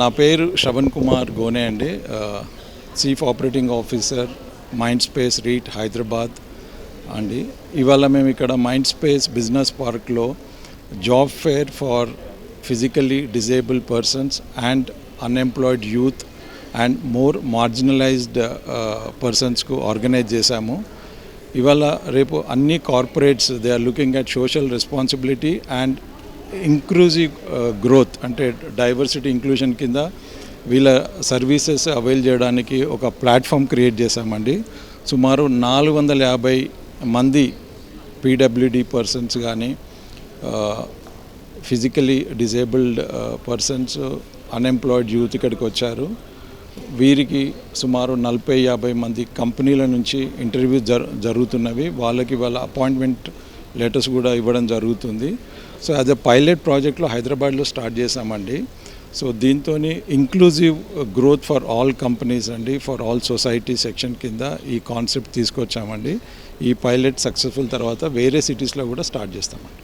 నా పేరు శ్రవణ్ కుమార్ గోనే అండి. Chief operating officer mind space REIT Hyderabad అండి. ఇవాళ మేము ఇక్కడ మైండ్ స్పేస్ బిజినెస్ పార్క్లో job fair for physically disabled persons and unemployed youth and more marginalised పర్సన్స్కు organise చేశాము. ఇవాళ రేపు అన్ని corporates they are looking at social responsibility and inclusive growth uh, అంటే డైవర్సిటీ ఇంక్లూషన్ కింద వీళ్ళ సర్వీసెస్ అవైల్ చేయడానికి ఒక ప్లాట్ఫామ్ క్రియేట్ చేశామండి. సుమారు నాలుగు వందల యాభై మంది పీడబ్ల్యూడి పర్సన్స్ కానీ physically disabled persons unemployed youth ఇక్కడికి వచ్చారు. వీరికి సుమారు నలభై యాభై మంది కంపెనీల నుంచి ఇంటర్వ్యూ జరు జరుగుతున్నవి. వాళ్ళకి వాళ్ళ అపాయింట్మెంట్ లెటర్స్ కూడా ఇవ్వడం జరుగుతుంది. సో యాజ్ పైలట్ ప్రాజెక్ట్లో హైదరాబాద్లో స్టార్ట్ చేశామండి. సో దీంతో inclusive growth for all companies అండి. ఫర్ ఆల్ సొసైటీ సెక్షన్ కింద ఈ కాన్సెప్ట్ తీసుకొచ్చామండి. ఈ పైలట్ సక్సెస్ఫుల్ తర్వాత వేరే సిటీస్లో కూడా స్టార్ట్ చేస్తామండి.